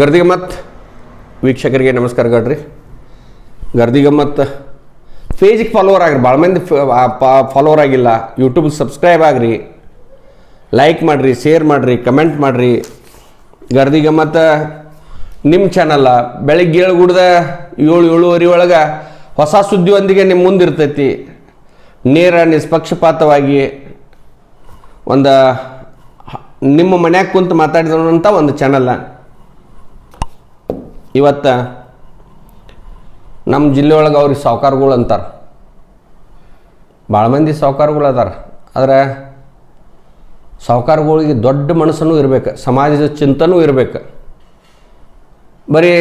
ಗರ್ದಿಗಮ್ಮತ್ ವೀಕ್ಷಕರಿಗೆ ನಮಸ್ಕಾರ ಗಡ್ರಿ. ಗರ್ದಿಗಮ್ಮತ್ ಫೇಜಿಗೆ ಫಾಲೋವರ್ ಆಗ್ರಿ. ಭಾಳ ಮಂದಿ ಫಾಲೋವರ್ ಆಗಿಲ್ಲ. ಯೂಟ್ಯೂಬ್ ಸಬ್ಸ್ಕ್ರೈಬ್ ಆಗ್ರಿ. ಲೈಕ್ ಮಾಡಿರಿ ಶೇರ್ ಮಾಡಿರಿ ಕಮೆಂಟ್ ಮಾಡಿರಿ. ಗರ್ದಿಗಮ್ಮತ್ತ ನಿಮ್ಮ ಚಾನಲ್ಲ ಬೆಳಗ್ಗೆ ಏಳು ಗುಡ್ದ ಏಳು, ಏಳುವರೆ ಒಳಗೆ ಹೊಸ ಸುದ್ದಿಯೊಂದಿಗೆ ನಿಮ್ಮ ಮುಂದಿರ್ತೈತಿ ನೇರ ನಿಷ್ಪಕ್ಷಪಾತವಾಗಿ ಒಂದು ನಿಮ್ಮ ಮನ್ಯಾಗ ಕುಂತು ಮಾತಾಡಿದಂಥ ಒಂದು ಚಾನಲ್ಲ ಇವತ್ತು ನಮ್ಮ ಜಿಲ್ಲೆ ಒಳಗೆ ಅವ್ರಿಗೆ ಸಾವುಕಾರ್ಗಳು ಅಂತಾರೆ. ಭಾಳ ಮಂದಿ ಸಾವುಕಾರ್ಗಳು ಅದಾರ. ಆದರೆ ಸಾವುಕಾರ್ಗಳಿಗೆ ದೊಡ್ಡ ಮನಸ್ಸನ್ನು ಇರಬೇಕು, ಸಮಾಜದ ಚಿಂತನೂ ಇರಬೇಕು. ಬರೀ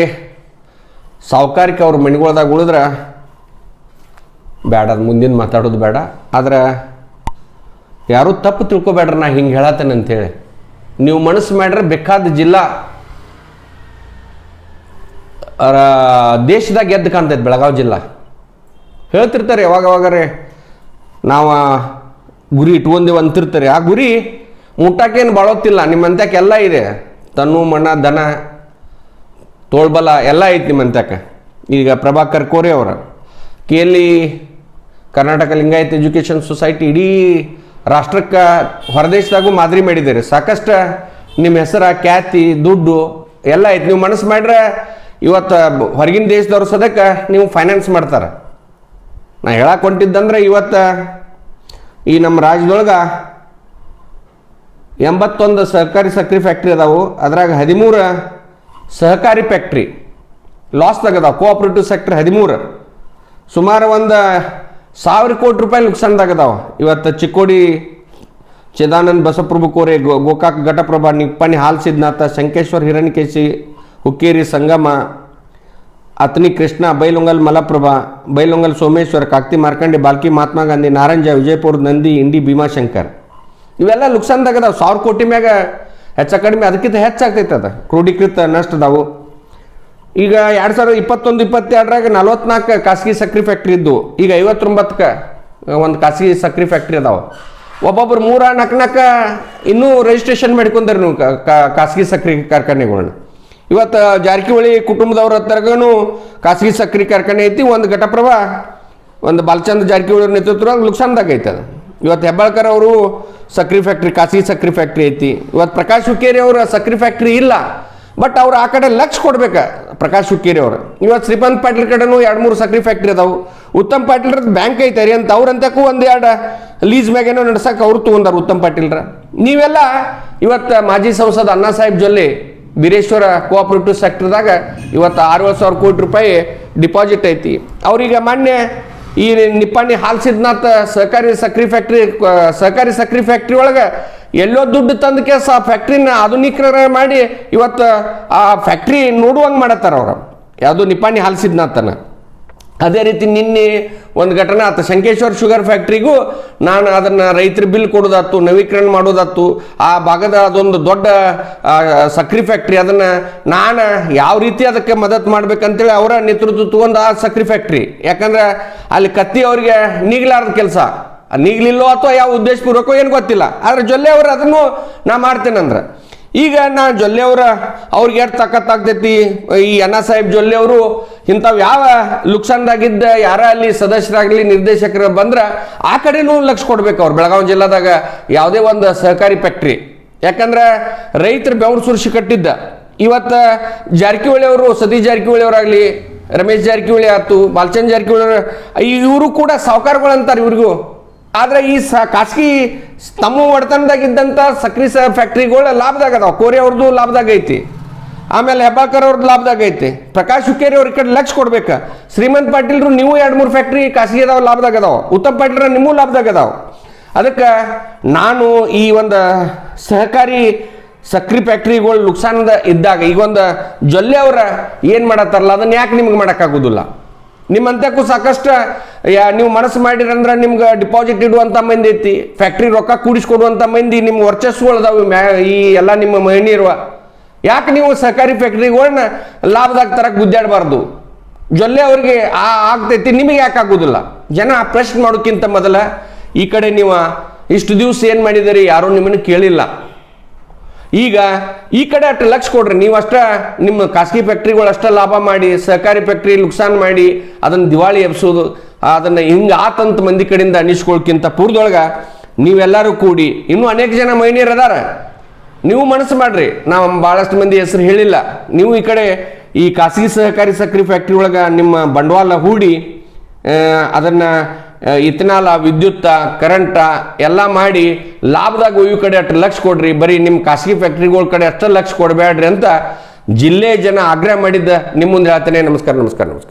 ಸಾವುಕಾರಿಕೆ ಅವ್ರ ಮನೆಗಳ್ದಾಗ ಉಳಿದ್ರೆ ಬೇಡ ಮುಂದಿನ ಮಾತಾಡೋದು ಬೇಡ ಆದ್ರೆ ಯಾರೂ ತಪ್ಪು ತಿಳ್ಕೊಬೇಡ್ರಿ ನಾ ಹಿಂಗೆ ಹೇಳತ್ತೇನೆ ಅಂತೇಳಿ ನೀವು ಮನಸ್ಸು ಮಾಡ್ರೆ ಬೇಕಾದ ಜಿಲ್ಲಾ ದೇಶದಾಗ ಗೆದ್ದು ಕಾಣ್ತೈತೆ ಬೆಳಗಾವಿ ಜಿಲ್ಲಾ. ಹೇಳ್ತಿರ್ತಾರೆ ಯಾವಾಗ ಯಾವಾಗರೆ ನಾವು ಗುರಿ ಇಟ್ಕೊಂಡೇವು ಅಂತಿರ್ತಾರೆ. ಆ ಗುರಿ ಊಟಕ್ಕೇನು ಬಾಳೋತಿಲ್ಲ ನಿಮ್ಮಂತ್ಯಕ್ಕೆ ಎಲ್ಲ ಇದೆ. ತನ್ನು ಮಣ್ಣ ದನ, ತೋಳ್ಬಲ ಎಲ್ಲ ಐತಿ ನಿಮ್ಮಂತ್ಯಕ್ಕೆ ಈಗ ಪ್ರಭಾಕರ್ ಕೋರೆ ಅವರ. K L Karnataka Lingayat education society ಇಡೀ ರಾಷ್ಟ್ರಕ್ಕೆ ಹೊರದೇಶದಾಗೂ ಮಾದರಿ ಮಾಡಿದ್ದೀರಿ. ಸಾಕಷ್ಟು ನಿಮ್ಮ ಹೆಸರ, ಖ್ಯಾತಿ, ದುಡ್ಡು ಎಲ್ಲ ಐತಿ. ನೀವು ಮನಸ್ಸು ಮಾಡ್ರೆ ಇವತ್ತು ಹೊರಗಿನ ದೇಶದವ್ರು ಸದಕ್ಕೆ ನೀವು ಫೈನಾನ್ಸ್ ಮಾಡ್ತಾರೆ. ನಾ ಹೇಳಕ್ಕೆ ಹೊಂಟಿದ್ದಂದ್ರೆ ಇವತ್ತು ಈ ನಮ್ಮ ರಾಜ್ಯದೊಳಗೆ ಎಂಬತ್ತೊಂದು ಸಹಕಾರಿ ಸಕ್ರಿ ಫ್ಯಾಕ್ಟ್ರಿ ಅದಾವು. ಅದ್ರಾಗ ಹದಿಮೂರು ಸಹಕಾರಿ ಫ್ಯಾಕ್ಟ್ರಿ ಲಾಸ್ದಾಗ ಅದಾವ ಕೋಆಪ್ರೇಟಿವ್ ಸೆಕ್ಟರ್ ಹದಿಮೂರು. ಸುಮಾರು ಒಂದು ಸಾವಿರ ಕೋಟಿ ರೂಪಾಯಿ ನುಕ್ಸಾನ್ದಾಗ ಅದಾವೆ. ಇವತ್ತು ಚಿಕ್ಕೋಡಿ ಚಿದಾನಂದ್ ಬಸಪ್ರಭು ಕೋರೆ ಗೋ ಗೋಕಾಕ್ ಘಟಪ್ರಭಾ ನಿಪ್ಪಾಣಿ ಹಾಲ್ಸಿದ್ನಾಥ ಶಂಕೇಶ್ವರ್ ಹಿರಣ್ಯಕೇಶಿ ಹುಕ್ಕೇರಿ ಸಂಗಮ ಅತ್ನಿ ಕೃಷ್ಣ, ಬೈಲೊಂಗಲ್ ಮಲಪ್ರಭಾ, ಬೈಲೊಂಗಲ್ ಸೋಮೇಶ್ವರ, ಕಾಕ್ತಿ ಮಾರ್ಕಂಡಿ, ಬಾಲ್ಕಿ ಮಹಾತ್ಮ ಗಾಂಧಿ ನಾರಂಜ ವಿಜಯಪುರ ನಂದಿ, ಇಂಡಿ, ಭೀಮಾಶಂಕರ್. ಇವೆಲ್ಲ ನುಕ್ಸಾನ್ದಾಗ ತಗದ ಸಾವಿರ ಕೋಟಿ ಮ್ಯಾಗ ಹೆಚ್ಚ ಕಡಿಮೆ, ಅದಕ್ಕಿಂತ ಹೆಚ್ಚಾಗ್ತೈತೆ ಅದು. ಕ್ರೋಢೀಕೃತ ನಷ್ಟ ಅದಾವು ಈಗ ಎರಡು ಸಾವಿರದ ಇಪ್ಪತ್ತೊಂದು, ಇಪ್ಪತ್ತೆರಡರಾಗ ನಲ್ವತ್ನಾಲ್ಕು ಖಾಸಗಿ ಸಕ್ರೆ ಫ್ಯಾಕ್ಟ್ರಿ ಇದ್ದು ಈಗ ಐವತ್ತೊಂಬತ್ತಕ್ಕೆ ಒಂದು ಖಾಸಗಿ ಸಕ್ರೆ ಫ್ಯಾಕ್ಟ್ರಿ ಅದಾವೆ. ಒಬ್ಬೊಬ್ರು ಮೂರ ನಾಲ್ಕು ನಾಲ್ಕು ಇನ್ನೂ ರಿಜಿಸ್ಟ್ರೇಷನ್ ಮಾಡ್ಕೊಂಡಾರೆ ನೀವು ಖಾಸಗಿ ಸಕ್ರೆ ಕಾರ್ಖಾನೆಗಳನ್ನ ಇವತ್ತು ಜಾರಕಿಹೊಳಿ ಕುಟುಂಬದವ್ರ ಹತ್ರಗೂ ಖಾಸಗಿ ಸಕ್ರೆ ಕಾರ್ಖಾನೆ ಐತಿ, ಒಂದು ಘಟಪ್ರಭಾ, ಒಂದು ಬಾಲಚಂದ್ರ ಜಾರಕಿಹೊಳಿ ಅವ್ರ ನೇತೃತ್ವದಾಗ ನುಕ್ಸಾನ್ದಾಗ ಐತೆ ಅದು. ಇವತ್ತು ಹೆಬ್ಬಾಳ್ಕರ್ ಅವರು ಸಕ್ರೆ ಫ್ಯಾಕ್ಟ್ರಿ, ಖಾಸಗಿ ಸಕ್ರೆ ಫ್ಯಾಕ್ಟ್ರಿ ಐತಿ. ಇವತ್ತು ಪ್ರಕಾಶ್ ಹುಕ್ಕೇರಿ ಅವರ ಸಕ್ರೆ ಫ್ಯಾಕ್ಟ್ರಿ ಇಲ್ಲ, ಬಟ್ ಅವ್ರು ಆ ಕಡೆ ಲಕ್ಷ ಕೊಡ್ಬೇಕು ಪ್ರಕಾಶ್ ಹುಕ್ಕೇರಿ ಅವರು. ಇವತ್ತು ಶ್ರೀಪಂತ್ ಪಾಟೀಲ್ ಕಡೆನೂ ಎರಡು ಮೂರು ಸಕ್ರೆ ಫ್ಯಾಕ್ಟ್ರಿ ಅದಾವು. ಉತ್ತಮ್ ಪಾಟೀಲ್ರದ್ದು ಬ್ಯಾಂಕ್ ಐತೆ ರೀ, ಅಂತ ಅವ್ರಂತಕ್ಕೂ ಒಂದು ಎರಡು ಲೀಸ್ ಮ್ಯಾಗೇನೋ ನಡ್ಸಕ್ಕೆ ಅವ್ರು ತೊಗೊಂಡಾರ ಉತ್ತಮ್ ಪಾಟೀಲ್ರ. ನೀವೆಲ್ಲ ಇವತ್ತು ಮಾಜಿ ಸಂಸದ ಅಣ್ಣಾ ಸಾಹೇಬ್ ಜೊಲ್ಲೆ ಬೀರೇಶ್ವರ ಕೋಆಪರೇಟಿವ್ ಸೆಕ್ಟರ್ದಾಗ ಇವತ್ತು ಅರವತ್ತು ಸಾವಿರ ಕೋಟಿ ರೂಪಾಯಿ ಡಿಪಾಸಿಟ್ ಐತಿ. ಅವ್ರಿಗೆ ಮೊನ್ನೆ ಈ ನಿಪ್ಪಾಣಿ ಹಾಲ್ಸಿದ್ನಾಥ ಸಹಕಾರಿ ಸಕ್ರೆ ಫ್ಯಾಕ್ಟ್ರಿ ಸಹಕಾರಿ ಸಕ್ರಿ ಫ್ಯಾಕ್ಟ್ರಿ ಒಳಗೆ ಎಲ್ಲೋ ದುಡ್ಡು ತಂದ ಕೇಸ ಆ ಫ್ಯಾಕ್ಟ್ರಿನ ಆಧುನೀಕರಣ ಮಾಡಿ ಇವತ್ತು ಆ ಫ್ಯಾಕ್ಟ್ರಿ ನೋಡುವಂಗೆ ಮಾಡತ್ತಾರ ಅವ್ರು. ಯಾವುದು ನಿಪ್ಪಾಣಿ ಹಾಲ್ ಸಿದ್ನಾಥನ ಅದೇ ರೀತಿ ನಿನ್ನೆ ಒಂದು ಘಟನೆ ಆತ. ಶಂಕೇಶ್ವರ್ ಶುಗರ್ ಫ್ಯಾಕ್ಟ್ರಿಗೂ ನಾನು ಅದನ್ನು ರೈತರ ಬಿಲ್ ಕೊಡೋದಾತು ನವೀಕರಣ ಮಾಡೋದಾತು ಆ ಭಾಗದ ಅದೊಂದು ದೊಡ್ಡ ಸಕ್ರಿ ಫ್ಯಾಕ್ಟ್ರಿ. ಅದನ್ನು ನಾನು ಯಾವ ರೀತಿ ಅದಕ್ಕೆ ಮದತ್ ಮಾಡ್ಬೇಕಂತೇಳಿ ಅವರ ನೇತೃತ್ವ ತಗೊಂಡು ಆ ಸಕ್ರಿ ಫ್ಯಾಕ್ಟ್ರಿ. ಯಾಕಂದ್ರೆ ಅಲ್ಲಿ ಕತ್ತಿ ಅವರಿಗೆ ನೀಗ್ಲಾರ್ದ ಕೆಲಸ. ನೀಗ್ಲಿಲ್ಲೋ ಅಥವಾ ಯಾವ ಉದ್ದೇಶಪೂರ್ವಕೋ ಏನು ಗೊತ್ತಿಲ್ಲ. ಆದರೆ ಜೊಲ್ಲೆ ಅವರು ಅದನ್ನು ನಾ ಮಾಡ್ತೇನಂದ್ರೆ. ಈಗ ನಾ ಜೊಲ್ಲೆ ಅವ್ರ, ಅವ್ರಿಗೆ ಎಷ್ಟು ತಕ್ಕತ್ತಾಗ್ತೈತಿ ಈ ಅಣ್ಣ ಸಾಹೇಬ್ ಜೊಲ್ಲೆ ಅವರು, ಇಂಥವು ಯಾವ ಲುಕ್ಸಾನ್ದಾಗಿದ್ದ, ಯಾರ ಅಲ್ಲಿ ಸದಸ್ಯರಾಗಲಿ ನಿರ್ದೇಶಕರು ಬಂದ್ರೆ, ಆ ಕಡೆನೂ ಲಕ್ಷ ಕೊಡ್ಬೇಕು ಅವ್ರು ಬೆಳಗಾವಿ ಜಿಲ್ಲಾದಾಗ, ಯಾವುದೇ ಒಂದು ಸಹಕಾರಿ ಫ್ಯಾಕ್ಟ್ರಿ ಯಾಕಂದ್ರೆ ರೈತರು ಬೆವರು ಸುರಿಸಿ ಕಟ್ಟಿದ್ದ. ಇವತ್ತು ಜಾರಕಿಹೊಳಿ ಅವರು, ಸತೀಶ್ ಜಾರಕಿಹೊಳಿ ಅವರಾಗಲಿ, ರಮೇಶ್ ಜಾರಕಿಹೊಳಿ ಆಯ್ತು ಬಾಲಚಂದ್ ಜಾರಕಿಹೊಳಿ ಇವರು ಕೂಡ ಸಾವುಕಾರಗಳು ಅಂತಾರೆ ಇವ್ರಿಗೂ. ಆದ್ರೆ ಈ ಸ ಖಾಸಗಿ ತಮ್ಮ ಒಡೆತನದಾಗಿದ್ದಂಥ ಸಕ್ರಿ ಸ ಫ್ಯಾಕ್ಟ್ರಿಗಳು ಲಾಭದಾಗ ಅದಾವ. ಕೋರಿ ಅವ್ರದ್ದು ಲಾಭದಾಗ ಐತಿ. ಆಮೇಲೆ ಹೆಬ್ಬಾಳ್ಕರ್ ಅವ್ರದ್ದು ಲಾಭದಾಗ ಐತಿ. ಪ್ರಕಾಶ್ ಹುಕ್ಕೇರಿ ಅವ್ರ ಕಡೆ ಲಕ್ಷ ಕೊಡ್ಬೇಕು. ಶ್ರೀಮಂತ್ ಪಾಟೀಲ್ರು ನೀವು ಎರಡು ಮೂರು ಫ್ಯಾಕ್ಟ್ರಿ ಖಾಸಗಿ ಅದಾವ, ಲಾಭದಾಗ ಅದಾವ. ಉತ್ತಮ್ ಪಾಟೀಲ್ರ ನಿಮ್ಮೂ ಲಾಭದಾಗ ಅದಾವ. ಅದಕ್ಕೆ ನಾನು ಈ ಒಂದು ಸಹಕಾರಿ ಸಕ್ರಿ ಫ್ಯಾಕ್ಟ್ರಿಗಳು ನುಕ್ಸಾನದ ಇದ್ದಾಗ, ಈಗ ಒಂದು ಜೊಲ್ಲೆ ಅವರ ಏನು ಮಾಡತ್ತಾರಲ್ಲ, ಅದನ್ನ ಯಾಕೆ ನಿಮ್ಗೆ ಮಾಡೋಕ್ಕಾಗೋದಿಲ್ಲ ನಿಮ್ಮಂತಕ್ಕೂ ಸಾಕಷ್ಟು ನೀವು ಮನಸ್ಸು ಮಾಡಿರಂದ್ರೆ ನಿಮ್ಗೆ ಡಿಪಾಸಿಟ್ ಇಡುವಂಥ ಮಂದಿ ಐತಿ ಫ್ಯಾಕ್ಟ್ರಿ ರೊಕ್ಕ ಕೂಡಿಸ್ಕೊಡುವಂಥ ಮಂದಿ ನಿಮ್ಮ ವರ್ಚಸ್ಸುಗಳದಾವೆ ಮ್ಯಾ, ಈ ಎಲ್ಲ ನಿಮ್ಮ ಮಹಿಳೆಯರುವ ಯಾಕೆ ನೀವು ಸರ್ಕಾರಿ ಫ್ಯಾಕ್ಟ್ರಿಗಳನ್ನ ಲಾಭದಾಗ ತರಕ್ಕೆ ಗುದ್ದಾಡಬಾರ್ದು? ಜೊಲ್ಲೆ ಅವ್ರಿಗೆ ಆ ಆಗ್ತೈತಿ, ನಿಮಗೆ ಯಾಕೆ ಆಗೋದಿಲ್ಲ? ಜನ ಪ್ರಶ್ನೆ ಮಾಡೋಕ್ಕಿಂತ ಮೊದಲ ಈ ಕಡೆ ನೀವು ಇಷ್ಟು ದಿವಸ ಏನು ಮಾಡಿದಿರಿ, ಯಾರೂ ನಿಮ್ಮನ್ನು ಕೇಳಿಲ್ಲ. ಈಗ ಈ ಕಡೆ ಅಷ್ಟು ಲಕ್ಷ ಕೊಡ್ರಿ. ನೀವು ಅಷ್ಟ ನಿಮ್ಮ ಖಾಸಗಿ ಫ್ಯಾಕ್ಟ್ರಿಗಳು ಅಷ್ಟ ಲಾಭ ಮಾಡಿ ಸಹಕಾರಿ ಫ್ಯಾಕ್ಟ್ರಿ ನುಕ್ಸಾನ್ ಮಾಡಿ ಅದನ್ನ ದಿವಾಳಿ ಎಬ್ಸೋದು ಅದನ್ನ ಹಿಂಗೆ ಆತಂತ ಮಂದಿ ಕಡೆಯಿಂದ ಅನಿಸ್ಕೊಳ್ಕಿಂತ ಪೂರ್ದೊಳಗೆ ನೀವೆಲ್ಲರೂ ಕೂಡಿ, ಇನ್ನೂ ಅನೇಕ ಜನ ಮಹಿಳೆಯರು ಅದಾರ. ನೀವು ಮನಸ್ಸು ಮಾಡ್ರಿ. ನಾವು ಭಾಳಷ್ಟು ಮಂದಿ ಹೆಸರು ಹೇಳಿಲ್ಲ. ನೀವು ಈ ಕಡೆ ಈ ಖಾಸಗಿ ಸಹಕಾರಿ ಸಕ್ಕರೆ ಫ್ಯಾಕ್ಟ್ರಿ ಒಳಗ ನಿಮ್ಮ ಬಂಡವಾಳ ಹೂಡಿ ಅದನ್ನು ಇಥನಾಲ ವಿದ್ಯುತ್ತ ಕರೆಂಟ, ಎಲ್ಲ ಮಾಡಿ ಲಾಭದಾಗ ಒಯ್ಯೋ ಕಡೆ ಅಷ್ಟು ಲಕ್ಷ ಕೊಡ್ರಿ, ಬರೀ ನಿಮ್ಮ ಖಾಸಗಿ ಫ್ಯಾಕ್ಟ್ರಿಗಳ ಕಡೆ ಅಷ್ಟು ಲಕ್ಷ ಕೊಡಬೇಡ್ರಿ ಅಂತ ಜಿಲ್ಲೆ ಜನ ಆಗ್ರಹ ಮಾಡಿದ್ದ. ನಿಮ್ಮ ಮುಂದೆ ಹೇಳ್ತೇನೆ. ನಮಸ್ಕಾರ ನಮಸ್ಕಾರ ನಮಸ್ಕಾರ.